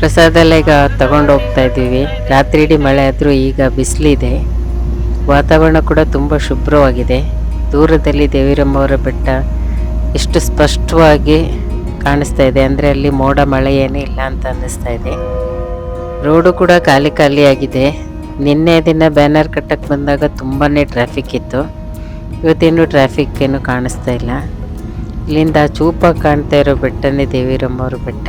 ಪ್ರಸಾದ ಎಲ್ಲ ಈಗ ತಗೊಂಡು ಹೋಗ್ತಾ ಇದ್ದೀವಿ. ರಾತ್ರಿ ಇಡೀ ಮಳೆ ಆದರೂ ಈಗ ಬಿಸಿಲಿದೆ. ವಾತಾವರಣ ಕೂಡ ತುಂಬ ಶುಭ್ರವಾಗಿದೆ. ದೂರದಲ್ಲಿ ದೇವಿರಮ್ಮವರ ಬೆಟ್ಟ ಎಷ್ಟು ಸ್ಪಷ್ಟವಾಗಿ ಕಾಣಿಸ್ತಾ ಇದೆ. ಅಂದರೆ ಅಲ್ಲಿ ಮೋಡ ಮಳೆ ಏನೂ ಇಲ್ಲ ಅಂತ ಅನ್ನಿಸ್ತಾ ಇದೆ. ರೋಡು ಕೂಡ ಖಾಲಿ ಖಾಲಿಯಾಗಿದೆ ನಿನ್ನೆ ದಿನ ಬ್ಯಾನರ್ ಕಟ್ಟಕ್ಕೆ ಬಂದಾಗ ತುಂಬಾ ಟ್ರಾಫಿಕ್ ಇತ್ತು. ಇವತ್ತೇನು ಟ್ರಾಫಿಕ್ ಏನು ಕಾಣಿಸ್ತಾ ಇಲ್ಲ. ಇಲ್ಲಿಂದ ಚೂಪಾಗಿ ಕಾಣ್ತಾ ಇರೋ ಬೆಟ್ಟನೇ ದೇವಿರಮ್ಮವ್ರ ಬೆಟ್ಟ.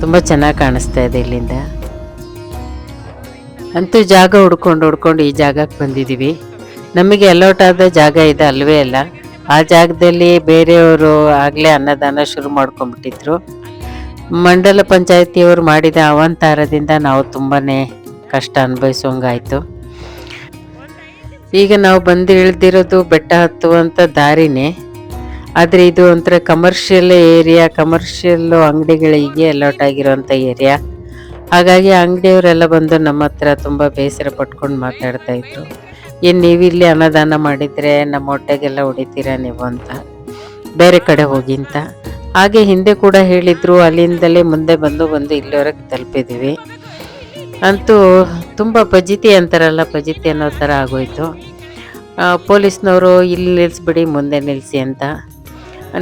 ತುಂಬ ಚೆನ್ನಾಗಿ ಕಾಣಿಸ್ತಾ ಇದೆ ಇಲ್ಲಿಂದ. ಅಂತೂ ಜಾಗ ಹುಡ್ಕೊಂಡು ಹುಡ್ಕೊಂಡು ಈ ಜಾಗಕ್ಕೆ ಬಂದಿದ್ದೀವಿ ನಮಗೆ ಅಲೋಟ್ ಆದ ಜಾಗ ಇದೆ ಅಲ್ವೇ ಅಲ್ಲ. ಆ ಜಾಗದಲ್ಲಿ ಬೇರೆಯವರು ಆಗಲೇ ಅನ್ನದಾನ ಶುರು ಮಾಡ್ಕೊಂಡ್ಬಿಟ್ಟಿದ್ರು. ಮಂಡಲ ಪಂಚಾಯತಿಯವರು ಮಾಡಿದ ಅವಂತಾರದಿಂದ ನಾವು ತುಂಬಾ ಕಷ್ಟ ಅನುಭವಿಸೋಂಗಾಯಿತು. ಈಗ ನಾವು ಬಂದು ಇಳ್ದಿರೋದು ಬೆಟ್ಟ ಹತ್ತುವಂಥ ದಾರಿನೇ ಆದರೆ ಇದು ಒಂಥರ ಕಮರ್ಷಿಯಲ್ ಏರಿಯಾ ಕಮರ್ಷಿಯಲ್ ಅಂಗಡಿಗಳಿಗೆ ಅಲಾಟ್ ಆಗಿರೋಂಥ ಏರಿಯಾ ಹಾಗಾಗಿ ಅಂಗಡಿಯವರೆಲ್ಲ ಬಂದು ನಮ್ಮ ಹತ್ರ ತುಂಬ ಬೇಸರ ಪಟ್ಕೊಂಡು ಮಾತಾಡ್ತಾ ಇದ್ರು. ಏನು ನೀವು ಇಲ್ಲಿ ಅನ್ನದಾನ ಮಾಡಿದರೆ ನಮ್ಮ ಹೊಟ್ಟೆಗೆಲ್ಲ ಹೊಡಿತೀರಾ ನೀವು ಅಂತ. ಬೇರೆ ಕಡೆ ಹೋಗಿ ಅಂತ. ಹಾಗೆ ಹಿಂದೆ ಕೂಡ ಹೇಳಿದ್ರು, ಅಲ್ಲಿಂದಲೇ ಮುಂದೆ ಬಂದು ಬಂದು ಇಲ್ಲಿವರೆಗೆ ತಲುಪಿದ್ದೀವಿ ಅಂತೂ ತುಂಬ ಪಜಿತಿ ಅಂತಾರಲ್ಲ, ಪಜಿತಿ ಅನ್ನೋ ಥರ ಆಗೋಯ್ತು. ಪೊಲೀಸ್ನವರು ಇಲ್ಲಿ ನಿಲ್ಲಿಸ್ಬಿಡಿ ಮುಂದೆ ನಿಲ್ಲಿಸಿ ಅಂತ.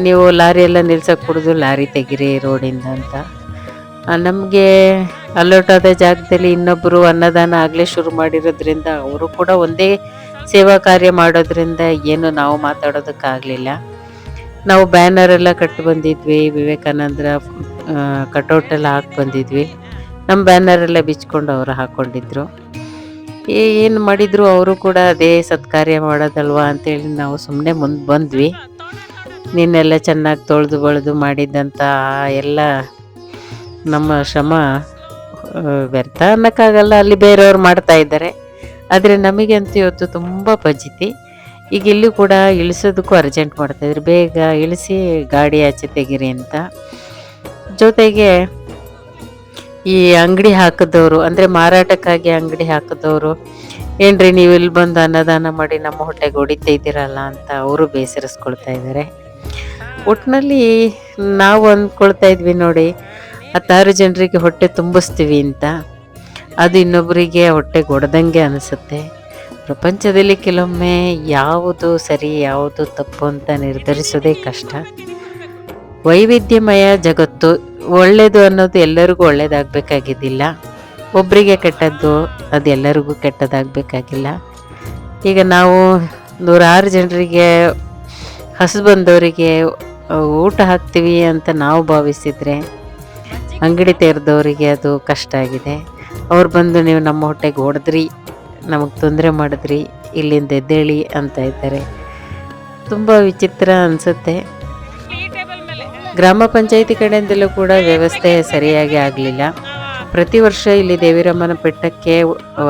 ನೀವು ಲಾರಿ ಎಲ್ಲ ನಿಲ್ಸಕ್ಕೆ ಕುಡಿದು ಲಾರಿ ತೆಗೀರಿ ರೋಡಿಂದ ಅಂತ. ನಮಗೆ ಅಲೋಟಾದ ಜಾಗದಲ್ಲಿ ಇನ್ನೊಬ್ಬರು ಅನ್ನದಾನ ಆಗಲೇ ಶುರು ಮಾಡಿರೋದ್ರಿಂದ ಅವರು ಕೂಡ ಒಂದೇ ಸೇವಾ ಕಾರ್ಯ ಮಾಡೋದ್ರಿಂದ ಏನು ನಾವು ಮಾತಾಡೋದಕ್ಕಾಗಲಿಲ್ಲ. ನಾವು ಬ್ಯಾನರ್ ಎಲ್ಲ ಕಟ್ಟಿ ಬಂದಿದ್ವಿ, ವಿವೇಕಾನಂದರ ಕಟೌಟೆಲ್ಲ ಹಾಕಿ ಬಂದಿದ್ವಿ. ನಮ್ಮ ಬ್ಯಾನರ್ ಎಲ್ಲ ಬಿಚ್ಕೊಂಡು ಅವರು ಹಾಕ್ಕೊಂಡಿದ್ರು ಏನು ಮಾಡಿದ್ರು ಅವರು ಕೂಡ ಅದೇ ಸತ್ಕಾರ್ಯ ಮಾಡೋದಲ್ವಾ ಅಂತೇಳಿ ನಾವು ಸುಮ್ಮನೆ ಮುಂದೆ ಬಂದ್ವಿ. ನಿನ್ನೆಲ್ಲ ಚೆನ್ನಾಗಿ ತೊಳೆದು ಬಳ್ದು ಮಾಡಿದ್ದಂಥ ಎಲ್ಲ ನಮ್ಮ ಶ್ರಮ ವ್ಯರ್ಥ ಅನ್ನೋಕ್ಕಾಗಲ್ಲ. ಅಲ್ಲಿ ಬೇರೆಯವ್ರು ಮಾಡ್ತಾ ಇದ್ದಾರೆ. ಆದರೆ ನಮಗಂತೂ ಇವತ್ತು ತುಂಬ ಪಜಿತಿ ಈಗ ಇಲ್ಲೂ ಕೂಡ ಇಳಿಸೋದಕ್ಕೂ ಅರ್ಜೆಂಟ್ ಮಾಡ್ತಾಯಿದ್ರು ಬೇಗ ಇಳಿಸಿ ಗಾಡಿ ಆಚೆ ತೆಗೀರಿ ಅಂತ. ಜೊತೆಗೆ ಈ ಅಂಗಡಿ ಹಾಕಿದವರು, ಅಂದರೆ ಮಾರಾಟಕ್ಕಾಗಿ ಅಂಗಡಿ ಹಾಕಿದವರು, ಏನ್ರಿ ನೀವು ಇಲ್ಲಿ ಬಂದು ಅನ್ನದಾನ ಮಾಡಿ ನಮ್ಮ ಹೊಟ್ಟೆಗೆ ಹೊಡಿತಾ ಇದ್ದೀರಲ್ಲ ಅಂತ ಅವರು ಬೇಸರಿಸ್ಕೊಳ್ತಾ ಇದ್ದಾರೆ. ಒಟ್ಟಿನಲ್ಲಿ ನಾವು ಅಂದ್ಕೊಳ್ತಾ ಇದ್ವಿ ನೋಡಿ, ಹತ್ತಾರು ಜನರಿಗೆ ಹೊಟ್ಟೆ ತುಂಬಿಸ್ತೀವಿ ಅಂತ. ಅದು ಇನ್ನೊಬ್ಬರಿಗೆ ಹೊಟ್ಟೆ ಗೊಡ್ದಂಗೆ ಅನಿಸುತ್ತೆ. ಪ್ರಪಂಚದಲ್ಲಿ ಕೆಲವೊಮ್ಮೆ ಯಾವುದು ಸರಿ, ಯಾವುದು ತಪ್ಪು ಅಂತ ನಿರ್ಧರಿಸೋದೇ ಕಷ್ಟ. ವೈವಿಧ್ಯಮಯ ಜಗತ್ತು ಒಳ್ಳೆಯದು ಅನ್ನೋದು ಎಲ್ಲರಿಗೂ ಒಳ್ಳೆಯದಾಗಬೇಕಾಗಿದ್ದಿಲ್ಲ ಒಬ್ಬರಿಗೆ ಕೆಟ್ಟದ್ದು, ಅದು ಎಲ್ಲರಿಗೂ ಕೆಟ್ಟದಾಗಬೇಕಾಗಿಲ್ಲ. ಈಗ ನಾವು ನೂರಾರು ಜನರಿಗೆ ಹಸು ಬಂದವರಿಗೆ ಊಟ ಹಾಕ್ತೀವಿ ಅಂತ ನಾವು ಭಾವಿಸಿದರೆ ಅಂಗಡಿ ತೆರೆದವರಿಗೆ ಅದು ಕಷ್ಟ ಆಗಿದೆ. ಅವ್ರು ಬಂದು ನೀವು ನಮ್ಮ ಹೊಟ್ಟೆಗೆ ಹೊಡೆದ್ರಿ, ನಮಗೆ ತೊಂದರೆ ಮಾಡಿದ್ರಿ, ಇಲ್ಲಿಂದ ಎದ್ದೇಳಿ ಅಂತ ಇದ್ದಾರೆ. ತುಂಬ ವಿಚಿತ್ರ ಅನಿಸುತ್ತೆ. ಗ್ರಾಮ ಪಂಚಾಯಿತಿ ಕಡೆಯಿಂದಲೂ ಕೂಡ ವ್ಯವಸ್ಥೆ ಸರಿಯಾಗಿ ಆಗಲಿಲ್ಲ. ಪ್ರತಿ ವರ್ಷ ಇಲ್ಲಿ ದೇವಿರಮ್ಮನ ಬೆಟ್ಟಕ್ಕೆ,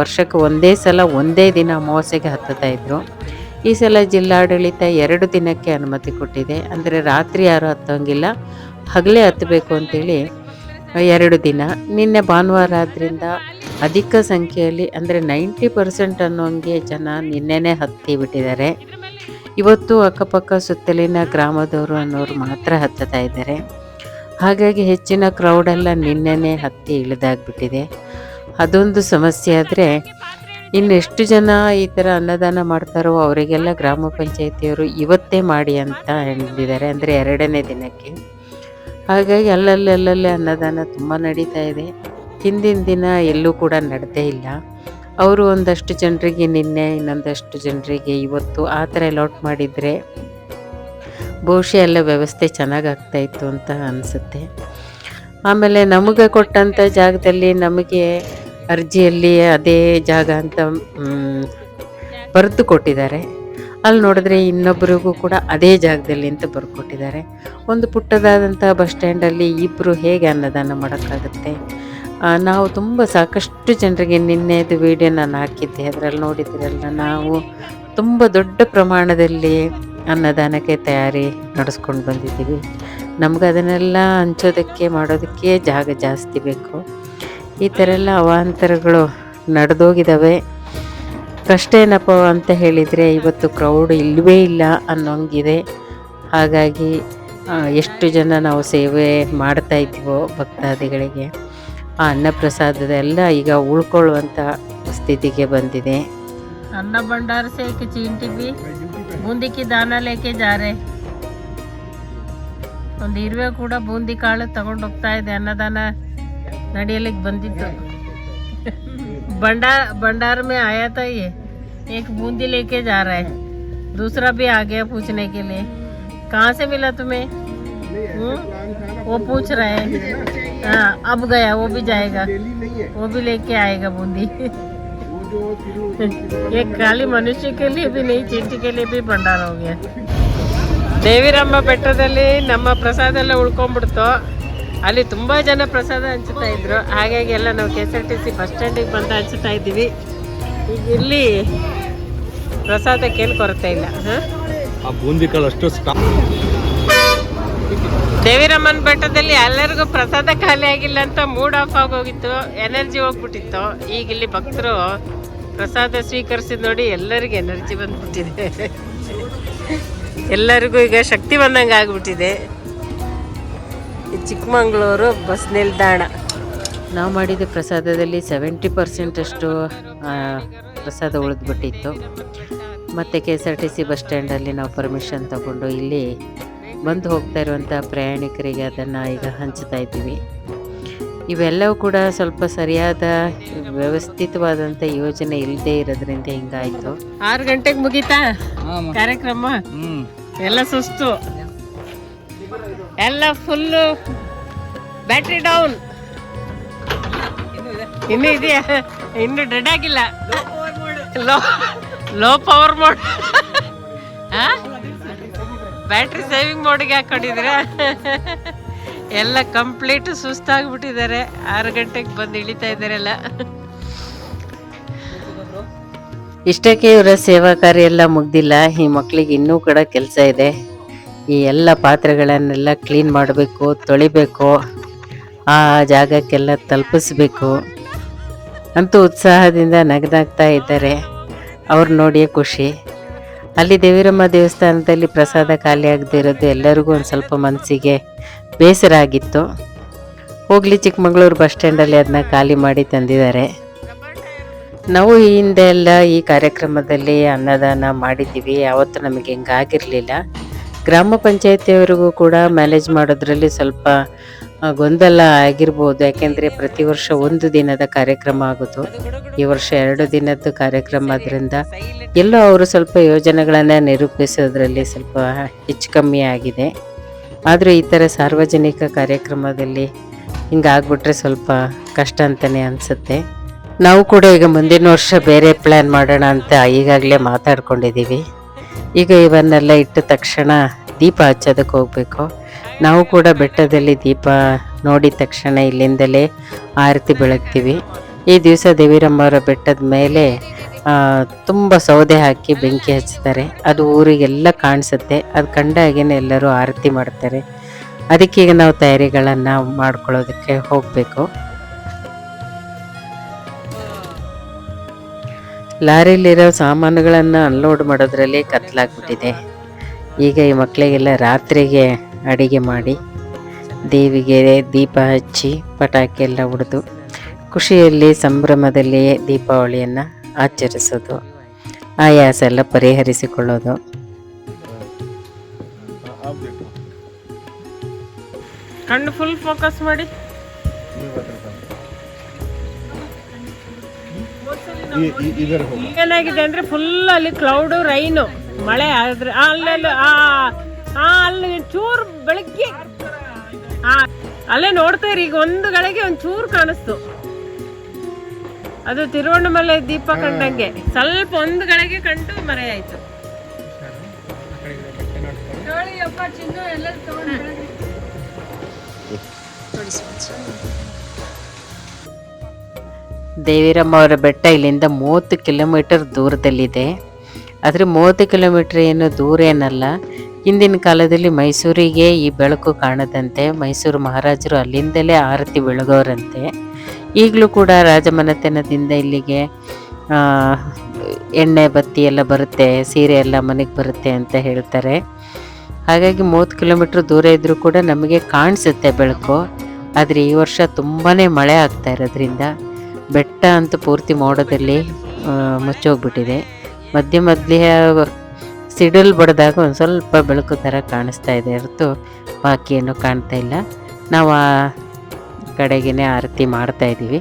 ವರ್ಷಕ್ಕೆ ಒಂದೇ ಸಲ ಒಂದೇ ದಿನ ಅಮಾವಾಸ್ಯೆಗೆ ಹತ್ತುತ್ತಾ ಇದ್ರು. ಈ ಸಲ ಜಿಲ್ಲಾಡಳಿತ ಎರಡು ದಿನಕ್ಕೆ ಅನುಮತಿ ಕೊಟ್ಟಿದೆ. ಅಂದರೆ ರಾತ್ರಿ ಯಾರು ಹತ್ತೋಂಗಿಲ್ಲ. ಹಗಲೇ ಹತ್ತಬೇಕು ಅಂತೇಳಿ ಎರಡು ದಿನ. ನಿನ್ನೆ ಭಾನುವಾರ ಆದ್ದರಿಂದ ಅಧಿಕ ಸಂಖ್ಯೆಯಲ್ಲಿ ಅಂದರೆ ನೈಂಟಿ ಪರ್ಸೆಂಟ್ ಅನ್ನೋಂಗೆ ಜನ ನಿನ್ನೆನೇ ಹತ್ತಿ ಬಿಟ್ಟಿದ್ದಾರೆ. ಇವತ್ತು ಅಕ್ಕಪಕ್ಕ ಸುತ್ತಲಿನ ಗ್ರಾಮದವರು ಅನ್ನೋರು ಮಾತ್ರ ಹತ್ತುತ್ತಾ ಇದ್ದಾರೆ. ಹಾಗಾಗಿ ಹೆಚ್ಚಿನ ಕ್ರೌಡೆಲ್ಲ ನಿನ್ನೆನೇ ಹತ್ತಿ ಇಳಿದಾಗ್ಬಿಟ್ಟಿದೆ. ಅದೊಂದು ಸಮಸ್ಯೆ ಆದರೆ ಇನ್ನು ಎಷ್ಟು ಜನ ಈ ಥರ ಅನ್ನದಾನ ಮಾಡ್ತಾರೋ ಅವರಿಗೆಲ್ಲ ಗ್ರಾಮ ಪಂಚಾಯತಿಯವರು ಇವತ್ತೇ ಮಾಡಿ ಅಂತ ಹೇಳಿದ್ದಾರೆ, ಅಂದರೆ ಎರಡನೇ ದಿನಕ್ಕೆ. ಹಾಗಾಗಿ ಅಲ್ಲಲ್ಲಿ ಅಲ್ಲಲ್ಲಿ ಅನ್ನದಾನ ತುಂಬ ನಡೀತಾ ಇದೆ. ಹಿಂದಿನ ದಿನ ಎಲ್ಲೂ ಕೂಡ ನಡೆದೇ ಇಲ್ಲ. ಅವರು ಒಂದಷ್ಟು ಜನರಿಗೆ ನಿನ್ನೆ, ಇನ್ನೊಂದಷ್ಟು ಜನರಿಗೆ ಇವತ್ತು ಆ ಥರ ಅಲಾಟ್ ಮಾಡಿದರೆ ಬಹುಶಃ ಎಲ್ಲ ವ್ಯವಸ್ಥೆ ಚೆನ್ನಾಗಿ ಆಗ್ತಾ ಇತ್ತು ಅಂತ ಅನಿಸುತ್ತೆ. ಆಮೇಲೆ ನಮಗೆ ಕೊಟ್ಟಂಥ ಜಾಗದಲ್ಲಿ ನಮಗೆ ಅರ್ಜಿಯಲ್ಲಿ ಅದೇ ಜಾಗ ಅಂತ ಬರೆದು ಕೊಟ್ಟಿದ್ದಾರೆ. ಅಲ್ಲಿ ನೋಡಿದ್ರೆ ಇನ್ನೊಬ್ಬರಿಗೂ ಕೂಡ ಅದೇ ಜಾಗದಲ್ಲಿ ಅಂತ ಬರ್ಕೊಟ್ಟಿದ್ದಾರೆ ಒಂದು ಪುಟ್ಟದಾದಂಥ ಬಸ್ ಸ್ಟ್ಯಾಂಡಲ್ಲಿ ಇಬ್ಬರು ಹೇಗೆ ಅನ್ನದಾನ ಮಾಡೋಕ್ಕಾಗುತ್ತೆ? ನಾವು ತುಂಬ ಸಾಕಷ್ಟು ಜನರಿಗೆ ನಿನ್ನೆದು ವಿಡಿಯೋ ನಾನು ಹಾಕಿದ್ದೆ. ಅದರಲ್ಲಿ ನೋಡಿದ್ದೀರಲ್ಲ ನಾವು ತುಂಬ ದೊಡ್ಡ ಪ್ರಮಾಣದಲ್ಲಿ ಅನ್ನದಾನಕ್ಕೆ ತಯಾರಿ ನಡೆಸ್ಕೊಂಡು ಬಂದಿದ್ದೀವಿ. ನಮ್ಗೆ ಅದನ್ನೆಲ್ಲ ಹಂಚೋದಕ್ಕೆ ಮಾಡೋದಕ್ಕೆ ಜಾಗ ಜಾಸ್ತಿ ಬೇಕು. ಈ ಥರ ಎಲ್ಲ ಅವಾಂತರಗಳು ನಡೆದೋಗಿದ್ದಾವೆ ಕಷ್ಟ ಏನಪ್ಪ ಅಂತ ಹೇಳಿದರೆ ಇವತ್ತು ಕ್ರೌಡ್ ಇಲ್ಲವೇ ಇಲ್ಲ ಅನ್ನೋಂಗಿದೆ. ಹಾಗಾಗಿ ಎಷ್ಟು ಜನ ನಾವು ಸೇವೆ ಮಾಡ್ತಾ ಇದ್ವೋ ಭಕ್ತಾದಿಗಳಿಗೆ, ಆ ಅನ್ನಪ್ರಸಾದದೆಲ್ಲ ಈಗ ಉಳ್ಕೊಳ್ಳುವಂಥ ಸ್ಥಿತಿಗೆ ಬಂದಿದೆ. ಅನ್ನ ಭಂಡಾರ ಸೇಕೆ ಚೀಂಟಿ ಬಿ ಬೂಂದಿಕ್ಕಿ ದಾನ ಲೇಕೆ ಜಾರೆ. ಒಂದು ಇರುವೆ ಕೂಡ ಬೂಂದಿ ಕಾಳು ತಗೊಂಡೋಗ್ತಾ ಇದೆ ಅನ್ನದಾನ ನಡೆಯಲಿಕ್ಕೆ ಬಂದಿತ್ತು भंडार भंडार में आया था ये एक बूंदी लेके जा रहा है दूसरा भी आ गया पूछने के लिए कहाँ से मिला तुम्हें हम्म? वो पूछ रहा है हाँ अब गया वो भी जाएगा वो भी लेके आएगा बूंदी ये खाली मनुष्य के लिए भी नहीं चींटी के लिए भी भंडार हो गया ದೇವಿರಮ್ಮ ಬೆಟ್ಟದಲ್ಲಿ ನಮ್ಮ ಪ್ರಸಾದ ಎಲ್ಲ ಉಳ್ಕೊಂಡ್ಬಿಡ್ತು ಅಲ್ಲಿ ತುಂಬ ಜನ ಪ್ರಸಾದ ಹಂಚುತ್ತಾ ಇದ್ರು. ಹಾಗಾಗಿ ಎಲ್ಲ ನಾವು K S R T C bus ಸ್ಟ್ಯಾಂಡಿಗೆ ಬಂದು ಹಂಚುತ್ತಾ ಇದ್ದೀವಿ. ಈಗ ಇಲ್ಲಿ ಪ್ರಸಾದಕ್ಕೇನು ಕೊರತೆ ಇಲ್ಲ ಹಾಂ? ದೇವಿರಮ್ಮನ ಬೆಟ್ಟದಲ್ಲಿ ಎಲ್ಲರಿಗೂ ಪ್ರಸಾದ ಖಾಲಿ ಆಗಿಲ್ಲ ಅಂತ ಮೂಡ್ ಆಫ್ ಆಗೋಗಿತ್ತು ಎನರ್ಜಿ ಹೋಗ್ಬಿಟ್ಟಿತ್ತು. ಈಗ ಇಲ್ಲಿ ಭಕ್ತರು ಪ್ರಸಾದ ಸ್ವೀಕರಿಸಿದ ನೋಡಿ ಎಲ್ಲರಿಗೂ ಎನರ್ಜಿ ಬಂದ್ಬಿಟ್ಟಿದೆ. ಎಲ್ಲರಿಗೂ ಈಗ ಶಕ್ತಿ ಬಂದಂಗೆ ಆಗ್ಬಿಟ್ಟಿದೆ. ಚಿಕ್ಕಮಂಗ್ಳೂರು ಬಸ್ ನಿಲ್ದಾಣ. ನಾವು ಮಾಡಿದ ಪ್ರಸಾದದಲ್ಲಿ ಸೆವೆಂಟಿ ಪರ್ಸೆಂಟಷ್ಟು ಪ್ರಸಾದ ಉಳಿದ್ಬಿಟ್ಟಿತ್ತು. ಮತ್ತು K S R T C bus ಸ್ಟ್ಯಾಂಡಲ್ಲಿ ನಾವು ಪರ್ಮಿಷನ್ ತಗೊಂಡು ಇಲ್ಲಿ ಬಂದು ಹೋಗ್ತಾ ಇರುವಂಥ ಪ್ರಯಾಣಿಕರಿಗೆ ಅದನ್ನು ಈಗ ಹಂಚ್ತಾ ಇದ್ದೀವಿ. ಇವೆಲ್ಲವೂ ಕೂಡ ಸ್ವಲ್ಪ ಸರಿಯಾದ ವ್ಯವಸ್ಥಿತವಾದಂಥ ಯೋಜನೆ ಇಲ್ಲದೆ ಇರೋದ್ರಿಂದ ಹಿಂಗಾಯಿತು. ಆರು ಗಂಟೆಗೆ ಮುಗೀತಾ ಕಾರ್ಯಕ್ರಮ? ಎಲ್ಲ ಸುಸ್ತು. ಎಲ್ಲ ಫುಲ್ಲು ಬ್ಯಾಟ್ರಿ ಡೌನ್. ಇನ್ನು ಇದೆಯಾ ಇನ್ನು ಡೆಡ್ ಆಗಿಲ್ಲ. Low low power mode. Battery saving ಮೋಡಿಗೆ ಹಾಕೊಂಡಿದ್ರೆ ಎಲ್ಲ ಕಂಪ್ಲೀಟ್ ಸುಸ್ತಾಗ್ಬಿಟ್ಟಿದ್ದಾರೆ. ಆರು ಗಂಟೆಗೆ ಬಂದು ಇಳಿತಾ ಇದ್ದಾರೆಲ್ಲ ಇಷ್ಟಕ್ಕೆ ಇವರ ಸೇವಾ ಕಾರ್ಯ ಎಲ್ಲ ಮುಗ್ದಿಲ್ಲ. ಈ ಮಕ್ಕಳಿಗೆ ಇನ್ನೂ ಕೂಡ ಕೆಲಸ ಇದೆ. ಈ ಎಲ್ಲ ಪಾತ್ರೆಗಳನ್ನೆಲ್ಲ ಕ್ಲೀನ್ ಮಾಡಬೇಕು, ತೊಳಿಬೇಕು, ಆ ಜಾಗಕ್ಕೆಲ್ಲ ತಲುಪಿಸ್ಬೇಕು. ಅಂತೂ ಉತ್ಸಾಹದಿಂದ ನಗದಾಗ್ತಾ ಇದ್ದಾರೆ ಅವ್ರು ನೋಡಿಯೇ ಖುಷಿ. ಅಲ್ಲಿ ದೇವಿರಮ್ಮ ದೇವಸ್ಥಾನದಲ್ಲಿ ಪ್ರಸಾದ ಖಾಲಿ ಆಗದೆ ಇರೋದು ಎಲ್ಲರಿಗೂ ಒಂದು ಸ್ವಲ್ಪ ಮನಸ್ಸಿಗೆ ಬೇಸರ ಆಗಿತ್ತು. ಹೋಗ್ಲಿ ಚಿಕ್ಕಮಗಳೂರು ಬಸ್ ಸ್ಟ್ಯಾಂಡಲ್ಲಿ ಅದನ್ನ ಖಾಲಿ ಮಾಡಿ ತಂದಿದ್ದಾರೆ. ನಾವು ಈ ಹಿಂದೆ ಎಲ್ಲ ಈ ಕಾರ್ಯಕ್ರಮದಲ್ಲಿ ಅನ್ನದಾನ ಮಾಡಿದ್ದೀವಿ, ಯಾವತ್ತೂ ನಮಗೆ ಹಿಂಗಾಗಿರಲಿಲ್ಲ. ಗ್ರಾಮ ಪಂಚಾಯತಿಯವರಿಗೂ ಕೂಡ ಮ್ಯಾನೇಜ್ ಮಾಡೋದ್ರಲ್ಲಿ ಸ್ವಲ್ಪ ಗೊಂದಲ ಆಗಿರ್ಬೋದು. ಯಾಕೆಂದರೆ ಪ್ರತಿ ವರ್ಷ ಒಂದು ದಿನದ ಕಾರ್ಯಕ್ರಮ ಆಗೋದು. ಈ ವರ್ಷ ಎರಡು ದಿನದ್ದು ಕಾರ್ಯಕ್ರಮ ಆದ್ದರಿಂದ ಎಲ್ಲೋ ಅವರು ಸ್ವಲ್ಪ ಯೋಜನೆಗಳನ್ನು ನಿರೂಪಿಸೋದ್ರಲ್ಲಿ ಸ್ವಲ್ಪ ಹೆಚ್ಚು ಕಮ್ಮಿ ಆಗಿದೆ. ಆದರೂ ಈ ಥರ ಸಾರ್ವಜನಿಕ ಕಾರ್ಯಕ್ರಮದಲ್ಲಿ ಹಿಂಗಾಗ್ಬಿಟ್ರೆ ಸ್ವಲ್ಪ ಕಷ್ಟ ಅಂತಲೇ ಅನಿಸುತ್ತೆ. ನಾವು ಕೂಡ ಈಗ ಮುಂದಿನ ವರ್ಷ ಬೇರೆ ಪ್ಲ್ಯಾನ್ ಮಾಡೋಣ ಅಂತ ಈಗಾಗಲೇ ಮಾತಾಡ್ಕೊಂಡಿದ್ದೀವಿ. ಈಗ ಇವನ್ನೆಲ್ಲ ಇಟ್ಟ ತಕ್ಷಣ ದೀಪ ಹಚ್ಚೋದಕ್ಕೆ ಹೋಗಬೇಕು. ನಾವು ಕೂಡ ಬೆಟ್ಟದಲ್ಲಿ ದೀಪ ನೋಡಿದ ತಕ್ಷಣ ಇಲ್ಲಿಂದಲೇ ಆರತಿ ಬೆಳಗ್ತೀವಿ. ಈ ದಿವಸ ದೇವಿರಮ್ಮರ ಬೆಟ್ಟದ ಮೇಲೆ ತುಂಬ ಸೌದೆ ಹಾಕಿ ಬೆಂಕಿ ಹಚ್ತಾರೆ. ಅದು ಊರಿಗೆಲ್ಲ ಕಾಣಿಸುತ್ತೆ. ಅದು ಕಂಡಾಗೇನೆ ಎಲ್ಲರೂ ಆರತಿ ಮಾಡ್ತಾರೆ. ಅದಕ್ಕೆ ಈಗ ನಾವು ತಯಾರಿಗಳನ್ನು ಮಾಡ್ಕೊಳ್ಳೋದಕ್ಕೆ ಹೋಗಬೇಕು. ಲಾರಿಲಿರೋ ಸಾಮಾನುಗಳನ್ನು ಅನ್ಲೋಡ್ ಮಾಡೋದ್ರಲ್ಲಿ ಕತ್ಲಾಗ್ಬಿಟ್ಟಿದೆ. ಈಗ ಈ ಮಕ್ಕಳಿಗೆಲ್ಲ ರಾತ್ರಿಗೆ ಅಡಿಗೆ ಮಾಡಿ ದೇವಿಗೆ ದೀಪ ಹಚ್ಚಿ ಪಟಾಕಿ ಎಲ್ಲ ಹೊಡೆದು ಖುಷಿಯಲ್ಲಿ ಸಂಭ್ರಮದಲ್ಲಿ ದೀಪಾವಳಿಯನ್ನು ಆಚರಿಸೋದು ಆಯಾಸ ಎಲ್ಲ ಪರಿಹರಿಸಿಕೊಳ್ಳೋದು. ಕಣ್ಣು ಫುಲ್ ಫೋಕಸ್ ಮಾಡಿ. ಏನಾಗಿದೆ ಅಂದ್ರೆ ಫುಲ್ ಅಲ್ಲಿ ಕ್ಲೌಡ್ ರೈನು ಮಳೆ ಆದ್ರೆ ಆ, ಅಲ್ಲೆಲ್ಲ ಆ ಆ, ಅಲ್ಲಿ ಚೂರು ಬೆಳಗ್ಗೆ. ಆ ಅಲ್ಲೇ ನೋಡ್ತಾ ಇರಿ ಈಗ ಒಂದು ಗಳಿಗೆ ಒಂದ್ ಚೂರು ಕಾಣಿಸ್ತು. ಅದು ತಿರುವಣ್ಣಮಲೆ ದೀಪ ಕಂಡಂಗೆ. ಸ್ವಲ್ಪ ಒಂದು ಗಳಿಗೆ ಕಂಡು ಮರೆ ಆಯ್ತು. ದೇವಿರಮ್ಮ ಅವರ ಬೆಟ್ಟ ಇಲ್ಲಿಂದ ಮೂವತ್ತು ಕಿಲೋಮೀಟರ್ ದೂರದಲ್ಲಿದೆ. ಆದರೆ ಮೂವತ್ತು ಕಿಲೋಮೀಟರ್ ಏನು ದೂರ ಏನಲ್ಲ. ಹಿಂದಿನ ಕಾಲದಲ್ಲಿ ಮೈಸೂರಿಗೆ ಈ ಬೆಳಕು ಕಾಣದಂತೆ ಮೈಸೂರು ಮಹಾರಾಜರು ಅಲ್ಲಿಂದಲೇ ಆರತಿ ಬೆಳಗೋರಂತೆ. ಈಗಲೂ ಕೂಡ ರಾಜಮನೆತನದಿಂದ ಇಲ್ಲಿಗೆ ಎಣ್ಣೆ, ಬತ್ತಿ ಎಲ್ಲ ಬರುತ್ತೆ, ಸೀರೆ ಎಲ್ಲ ಮನೆಗೆ ಬರುತ್ತೆ ಅಂತ ಹೇಳ್ತಾರೆ. ಹಾಗಾಗಿ ಮೂವತ್ತು ಕಿಲೋಮೀಟ್ರ್ ದೂರ ಇದ್ದರೂ ಕೂಡ ನಮಗೆ ಕಾಣಿಸುತ್ತೆ ಬೆಳಕು. ಆದರೆ ಈ ವರ್ಷ ತುಂಬಾ ಮಳೆ ಆಗ್ತಾ ಇರೋದ್ರಿಂದ ಬೆಟ್ಟ ಅಂತ ಪೂರ್ತಿ ಮೋಡದಲ್ಲಿ ಮುಚ್ಚೋಗ್ಬಿಟ್ಟಿದೆ. ಮಧ್ಯ ಮಧ್ಯ ಸಿಡಿಲ್ ಬಡ್ದಾಗ ಒಂದು ಸ್ವಲ್ಪ ಬೆಳಕು ಥರ ಕಾಣಿಸ್ತಾ ಇದೆ ಹೊರತು ಬಾಕಿ ಏನು ಕಾಣ್ತಾ ಇಲ್ಲ. ನಾವು ಆ ಕಡೆಗೇನೆ ಆರತಿ ಮಾಡ್ತಾ ಇದ್ದೀವಿ.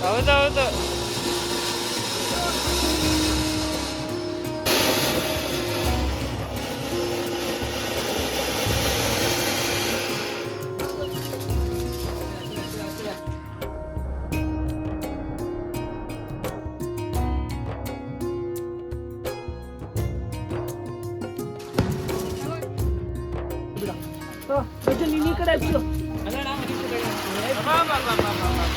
ಅಬ್ಬಾ ಅಬ್ಬಾ ಅಬ್ಬಾ ಅಬ್ಬಾ ಅಬ್ಬಾ, ಮುಚ್ಚಾಯ್ತು ಹ? ಓಹ್. ಮುಗ್ದಾಯ್ತು ಅಬ್ಬಾ ಅಬ್ಬಾ ಅಬ್ಬಾ. ಹಾಗೆ. ಅಬ್ಬಾ ಅಬ್ಬಾ ಅಬ್ಬಾ ಅಬ್ಬಾ ಓ ಇದೇನು ಒಟ್ಟ ಗಿಟ್ಟದಿಲ್ಲಲ್ಲ ಹೌದೌದು ಅಬ್ಬಾ ಅಬ್ಬಾ ಅಬ್ಬಾ ಅಬ್ಬಾ.